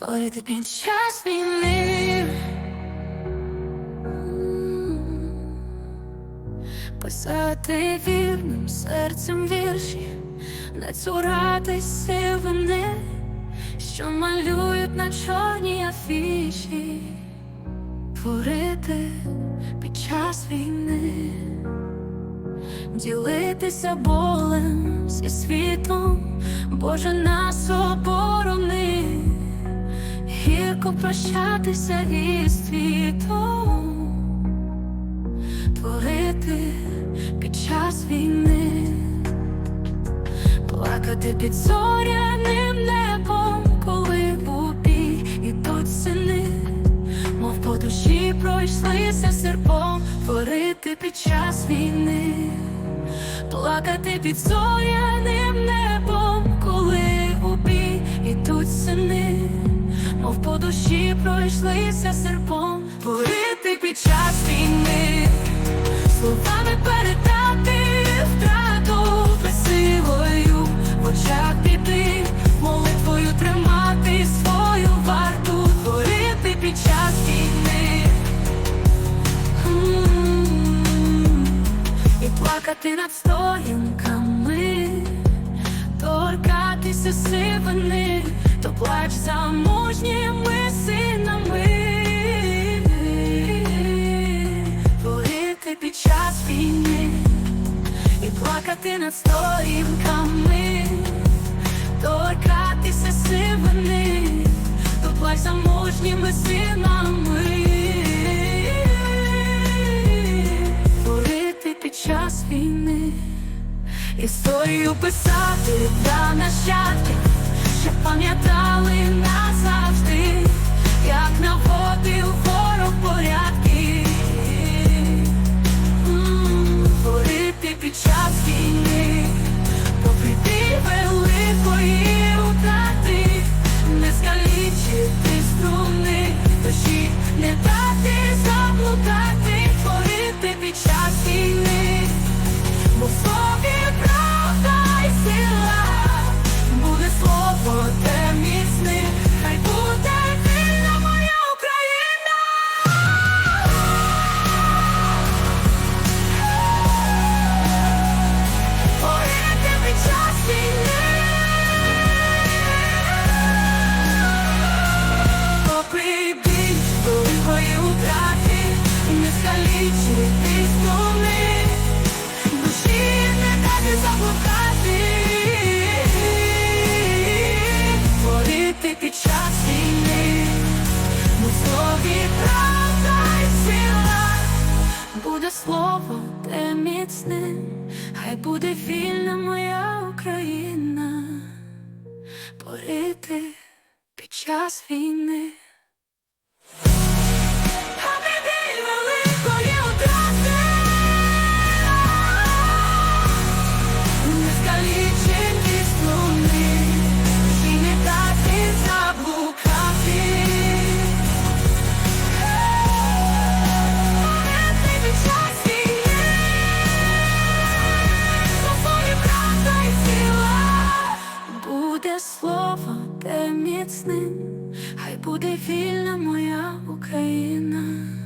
Створити під час війни. Писати вірним серцем вірші, не цуратись сивини, що малюють на чорній афіші, творити під час війни, ділитися болем зі світом, Боже нас оборони, прощатися із світом творити під час війни, плакати під зоряним небом, коли в бій ідуть сини, мов по душі пройшлися серпом, творити під час війни, плакати під зоряним небом, душі пройшлися серпом, творити під час війни. Словами передати втрату безсилою в очах біди, молитвою тримати свою варту, творити під час війни. І плакати над стоянками, торкатися сивини, то плач за мужніми плакати над сторінками, торкатися сивини, то плач за мужніми синами, творити під час війни, історію писати для нащадків, міцне, хай буде вільна моя слово те міцним, хай буде вільна моя Україна.